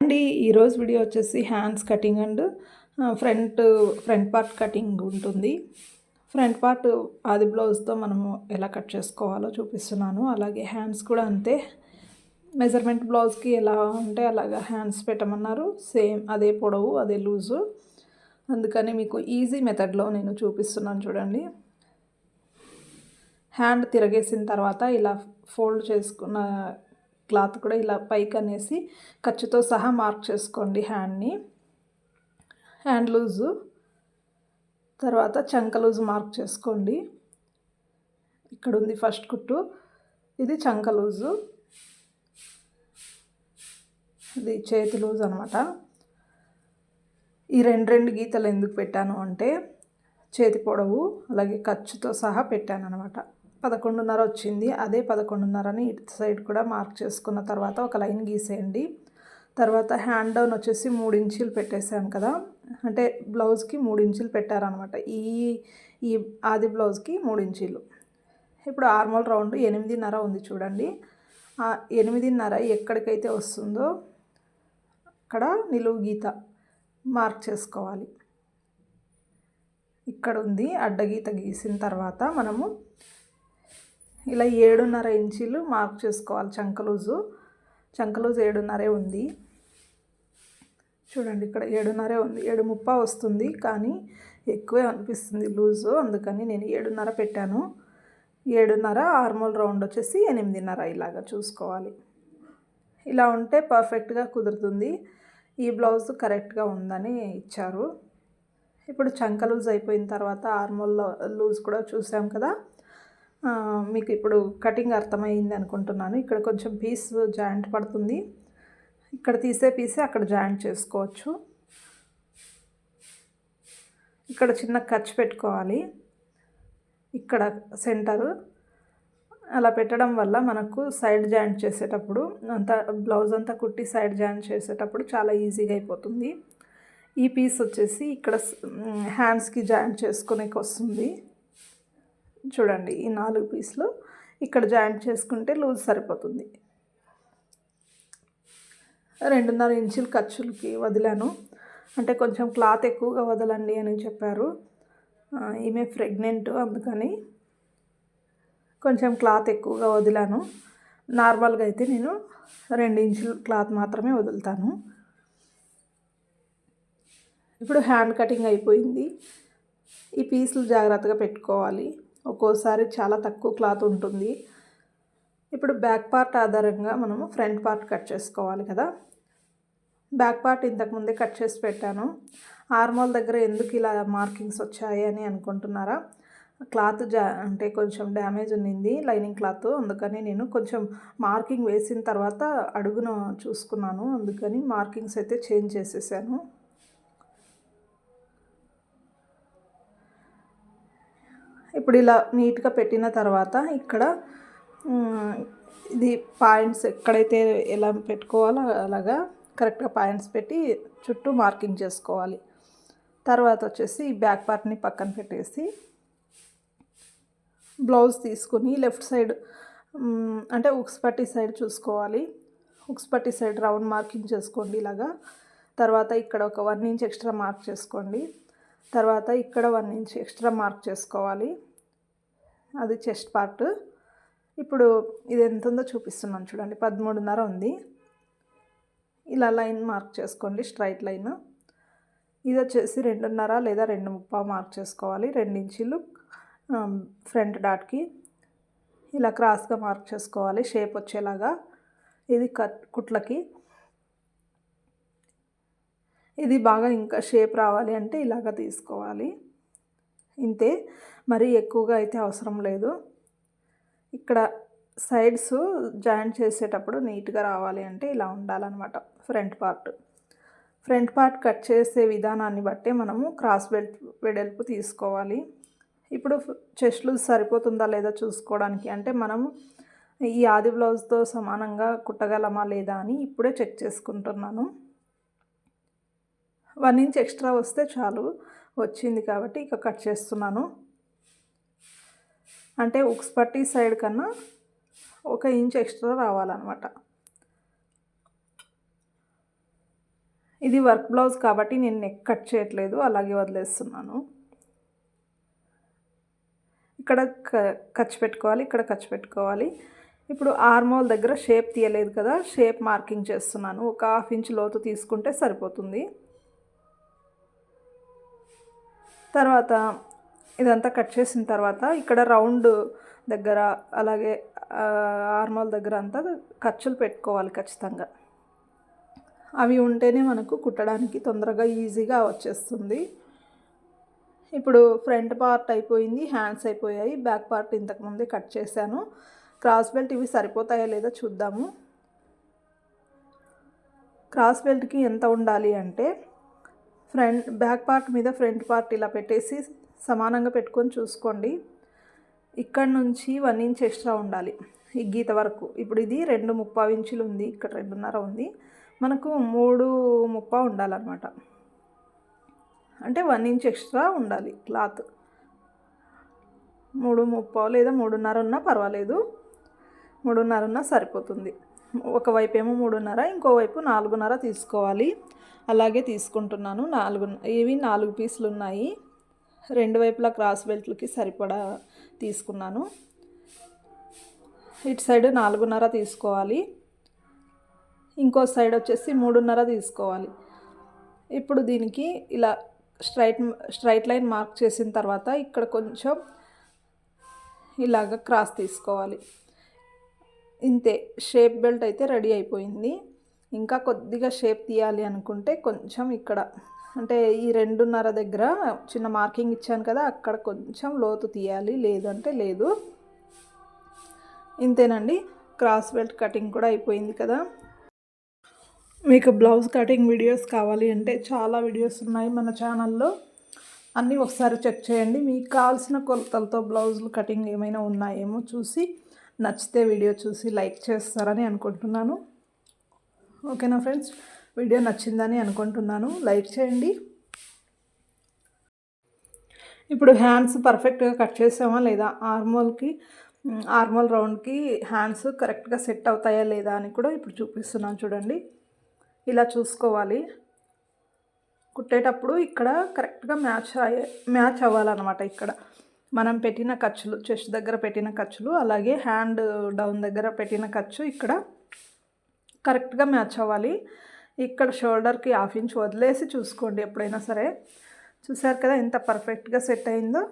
అండి ఈరోజు వీడియో వచ్చేసి hands cutting and front front part cutting ఉంటుంది. ఫ్రంట్ పార్ట్ ఆది బ్లౌజ్తో మనము ఎలా కట్ చేసుకోవాలో చూపిస్తున్నాను. అలాగే హ్యాండ్స్ కూడా అంతే. మెజర్మెంట్ బ్లౌజ్కి ఎలా ఉంటే అలాగా హ్యాండ్స్ పెట్టమన్నారు. సేమ్ అదే పొడవు అదే లూజు. అందుకని మీకు ఈజీ మెథడ్లో నేను చూపిస్తున్నాను చూడండి. హ్యాండ్ తిరగేసిన తర్వాత ఇలా ఫోల్డ్ చేసుకున్న క్లాత్ కూడా ఇలా పైకి అనేసి ఖర్చుతో సహా మార్క్ చేసుకోండి హ్యాండ్ని. Hand loose. తర్వాత చంక లూజ్ మార్క్ చేసుకోండి. ఇక్కడ ఉంది ఫస్ట్ కుట్టు. ఇది చంక లూజు. ఇది చేతి లూజ్ అనమాట. ఈ రెండు రెండు గీతలు ఎందుకు పెట్టాను అంటే చేతి పొడవు అలాగే ఖర్చుతో సహా పెట్టాను అనమాట పదకొండున్నర వచ్చింది. అదే పదకొండున్నరని ఇటు సైడ్ కూడా మార్క్ చేసుకున్న తర్వాత ఒక లైన్ గీసేయండి. తర్వాత హ్యాండ్ డౌన్ వచ్చేసి మూడు ఇంచీలు పెట్టేశాను కదా. అంటే బ్లౌజ్కి మూడు ఇంచీలు పెట్టారనమాట ఈ ఈ ఆది బ్లౌజ్కి మూడు ఇంచీలు. ఇప్పుడు ఆర్మల్ రౌండ్ ఎనిమిదిన్నర ఉంది చూడండి. ఆ ఎనిమిదిన్నర ఎక్కడికైతే వస్తుందో అక్కడ నిలువు గీత మార్క్ చేసుకోవాలి. ఇక్కడ ఉంది అడ్డగీత గీసిన తర్వాత మనము ఇలా ఏడున్నర ఇంచీలు మార్క్ చేసుకోవాలి చంకలూజు చంకలూజు ఏడున్నరే ఉంది. చూడండి ఇక్కడ ఏడున్నరే ఉంది. ఏడు ముప్ప వస్తుంది కానీ ఎక్కువే అనిపిస్తుంది లూజు. అందుకని నేను ఏడున్నర పెట్టాను. ఏడున్నర ఆర్మోల్ రౌండ్ వచ్చేసి ఎనిమిదిన్నర ఇలాగా చూసుకోవాలి. ఇలా ఉంటే పర్ఫెక్ట్గా కుదురుతుంది. ఈ బ్లౌజ్ కరెక్ట్గా ఉందని ఇచ్చారు. ఇప్పుడు చంక లూజ్ అయిపోయిన తర్వాత ఆర్మోల్ లూజ్ కూడా చూసాం కదా. మీకు ఇప్పుడు కటింగ్ అర్థమైంది అనుకుంటున్నాను. ఇక్కడ కొంచెం పీస్ జాయింట్ పడుతుంది. ఇక్కడ తీసే పీసే అక్కడ జాయింట్ చేసుకోవచ్చు. ఇక్కడ చిన్న ఖర్చు పెట్టుకోవాలి. ఇక్కడ సెంటరు. అలా పెట్టడం వల్ల మనకు సైడ్ జాయింట్ చేసేటప్పుడు అంతా బ్లౌజ్ అంతా కుట్టి సైడ్ జాయింట్ చేసేటప్పుడు చాలా ఈజీగా అయిపోతుంది. ఈ పీస్ వచ్చేసి ఇక్కడ హ్యాండ్స్కి జాయింట్ చేసుకునేకి వస్తుంది చూడండి ఈ నాలుగు పీసులు ఇక్కడ జాయింట్ చేసుకుంటే లూజ్ సరిపోతుంది. రెండున్నర ఇంచుల ఖర్చులకి వదిలాను. అంటే కొంచెం క్లాత్ ఎక్కువగా వదలండి అని చెప్పారు. ఈమె ప్రెగ్నెంట్ అందుకని కొంచెం క్లాత్ ఎక్కువగా వదిలాను. నార్మల్గా అయితే నేను రెండు ఇంచుల క్లాత్ మాత్రమే వదులుతాను. ఇప్పుడు హ్యాండ్ కటింగ్ అయిపోయింది. ఈ పీసులు జాగ్రత్తగా పెట్టుకోవాలి. ఒక్కోసారి చాలా తక్కువ క్లాత్ ఉంటుంది. ఇప్పుడు బ్యాక్ పార్ట్ ఆధారంగా మనము ఫ్రంట్ పార్ట్ కట్ చేసుకోవాలి కదా. బ్యాక్ పార్ట్ ఇంతకుముందే కట్ చేసి పెట్టాను. ఆర్మోల్ దగ్గర ఎందుకు ఇలా మార్కింగ్స్ వచ్చాయి అని అనుకుంటున్నారా? క్లాత్ జా అంటే కొంచెం డ్యామేజ్ ఉన్నింది లైనింగ్ క్లాత్ అందుకని నేను కొంచెం మార్కింగ్ వేసిన తర్వాత అడుగున చూసుకున్నాను. అందుకని మార్కింగ్స్ అయితే చేంజ్ చేసేసాను. ఇప్పుడు ఇలా నీట్గా పెట్టిన తర్వాత ఇక్కడ ఇది పాయింట్స్ ఎక్కడైతే ఎలా పెట్టుకోవాలో అలాగా కరెక్ట్గా పాయింట్స్ పెట్టి చుట్టూ మార్కింగ్ చేసుకోవాలి. తర్వాత వచ్చేసి ఈ బ్యాక్ పార్ట్ని పక్కన పెట్టేసి బ్లౌజ్ తీసుకుని లెఫ్ట్ సైడ్ అంటే ఉక్స్ పట్టి సైడ్ చూసుకోవాలి. ఉక్స్ పట్టి సైడ్ రౌండ్ మార్కింగ్ చేసుకోండి ఇలాగా. తర్వాత ఇక్కడ ఒక వన్ ఇంచ్ ఎక్స్ట్రా మార్క్ చేసుకోండి. తర్వాత ఇక్కడ వన్ ఇంచ్ ఎక్స్ట్రా మార్క్ చేసుకోవాలి. అది చెస్ట్ పార్ట్. ఇప్పుడు ఇది ఎంత ఉందో చూపిస్తున్నాను చూడండి. పదమూడున్నర ఉంది. ఇలా లైన్ మార్క్ చేసుకోండి స్ట్రైట్ లైన్. ఇది వచ్చేసి రెండున్నర లేదా రెండు ముప్పా మార్క్ చేసుకోవాలి. రెండు ఫ్రంట్ డాట్కి ఇలా క్రాస్గా మార్క్ చేసుకోవాలి షేప్ వచ్చేలాగా. ఇది కట్ కుట్లకి. ఇది బాగా ఇంకా షేప్ రావాలి అంటే ఇలాగ తీసుకోవాలి. ఇంతే. మరీ ఎక్కువగా అయితే అవసరం లేదు. ఇక్కడ సైడ్స్ జాయింట్ చేసేటప్పుడు నీట్గా రావాలి అంటే ఇలా ఉండాలన్నమాట front part. Front part cut చేసే విధానాన్ని బట్టే మనము క్రాస్ బెల్ట్ వెడల్పు తీసుకోవాలి. ఇప్పుడు చెస్ట్ లూజ్ సరిపోతుందా లేదా చూసుకోవడానికి అంటే మనము ఈ ఆది బ్లౌజ్తో సమానంగా కుట్టగలమా లేదా అని ఇప్పుడే చెక్ చేసుకుంటున్నాను. వన్ ఇంచ్ ఎక్స్ట్రా వస్తే చాలు. వచ్చింది కాబట్టి ఇక కట్ చేస్తున్నాను. అంటే ఉక్స్ పట్టి సైడ్ కన్నా ఒక ఇంచ్ ఎక్స్ట్రా రావాలన్నమాట. ఇది వర్క్ బ్లౌజ్ కాబట్టి నేను నెక్ కట్ చేయట్లేదు అలాగే వదిలేస్తున్నాను. ఇక్కడ ఖర్చు పెట్టుకోవాలి ఇక్కడ ఖర్చు పెట్టుకోవాలి. ఇప్పుడు ఆర్మోల్ దగ్గర షేప్ తీయలేదు కదా షేప్ మార్కింగ్ చేస్తున్నాను. ఒక హాఫ్ ఇంచ్ లోతు తీసుకుంటే సరిపోతుంది. తర్వాత ఇదంతా కట్ చేసిన తర్వాత ఇక్కడ రౌండ్ దగ్గర అలాగే ఆర్మాల్ దగ్గర అంతా ఖర్చులు పెట్టుకోవాలి ఖచ్చితంగా. అవి ఉంటేనే మనకు కుట్టడానికి తొందరగా ఈజీగా వచ్చేస్తుంది. ఇప్పుడు ఫ్రంట్ పార్ట్ అయిపోయింది హ్యాండ్స్ అయిపోయాయి బ్యాక్ పార్ట్ ఇంతకుముందే కట్ చేశాను. క్రాస్ బెల్ట్ ఇవి సరిపోతాయా లేదో చూద్దాము. క్రాస్ బెల్ట్కి ఎంత ఉండాలి అంటే ఫ్రంట్ బ్యాక్ పార్ట్ మీద ఫ్రంట్ పార్ట్ ఇలా పెట్టేసి సమానంగా పెట్టుకొని చూసుకోండి. ఇక్కడ నుంచి వన్ ఇంచ్ ఎక్స్ట్రా ఉండాలి ఈ గీత వరకు. ఇప్పుడు ఇది రెండు ముప్పావు ఇంచులు ఉంది ఇక్కడ రెండున్నర ఉంది. మనకు మూడు ముప్పా ఉండాలన్నమాట. అంటే వన్ ఇంచ్ ఎక్స్ట్రా ఉండాలి క్లాత్. మూడు ముప్పావు లేదా మూడున్నర ఉన్నా పర్వాలేదు. మూడున్నర ఉన్నా సరిపోతుంది. ఒకవైపు ఏమో మూడున్నర ఇంకోవైపు నాలుగున్నర తీసుకోవాలి. అలాగే తీసుకుంటున్నాను. నాలుగు ఇవి నాలుగు పీసులు ఉన్నాయి. రెండు వైపులా క్రాస్ బెల్ట్లకి సరిపడా తీసుకున్నాను. ఇటు సైడ్ నాలుగున్నర తీసుకోవాలి. ఇంకో సైడ్ వచ్చేసి మూడున్నర తీసుకోవాలి. ఇప్పుడు దీనికి ఇలా స్ట్రైట్ స్ట్రైట్ లైన్ మార్క్ చేసిన తర్వాత ఇక్కడ కొంచెం ఇలాగ క్రాస్ తీసుకోవాలి. ఇంతే షేప్ బెల్ట్ అయితే రెడీ అయిపోయింది. ఇంకా కొద్దిగా షేప్ తీయాలి అనుకుంటే కొంచెం ఇక్కడ అంటే ఈ రెండున్నర దగ్గర చిన్న మార్కింగ్ ఇచ్చాను కదా అక్కడ కొంచెం లోతు తీయాలి లేదంటే లేదు. ఇంతేనండి క్రాస్ బెల్ట్ కటింగ్ కూడా అయిపోయింది కదా. మీకు బ్లౌజ్ కటింగ్ వీడియోస్ కావాలి అంటే చాలా వీడియోస్ ఉన్నాయి మన ఛానల్లో. అన్నీ ఒకసారి చెక్ చేయండి. మీకు కావాల్సిన కొలతలతో బ్లౌజులు కటింగ్ ఏమైనా ఉన్నాయేమో చూసి నచ్చితే వీడియో చూసి లైక్ చేస్తారని అనుకుంటున్నాను. ఓకేనా ఫ్రెండ్స్? వీడియో నచ్చిందని అనుకుంటున్నాను. లైక్ చేయండి. ఇప్పుడు హ్యాండ్స్ పర్ఫెక్ట్గా కట్ చేసామా లేదా? ఆర్మోల్కి ఆర్మోల్ రౌండ్కి హ్యాండ్స్ కరెక్ట్గా సెట్ అవుతాయా లేదా అని కూడా ఇప్పుడు చూపిస్తున్నాను చూడండి. ఇలా చూసుకోవాలి. కుట్టేటప్పుడు ఇక్కడ కరెక్ట్గా మ్యాచ్ అయ్యే మ్యాచ్ అవ్వాలన్నమాట ఇక్కడ. మనం పెట్టిన ఖర్చులు చెస్ట్ దగ్గర పెట్టిన ఖర్చులు అలాగే హ్యాండ్ డౌన్ దగ్గర పెట్టిన ఖర్చు ఇక్కడ కరెక్ట్గా మ్యాచ్ అవ్వాలి. ఇక్కడ షోల్డర్కి హాఫ్ ఇంచ్ వదిలేసి చూసుకోండి ఎప్పుడైనా సరే. చూసారు కదా ఎంత పర్ఫెక్ట్గా సెట్ అయిందో.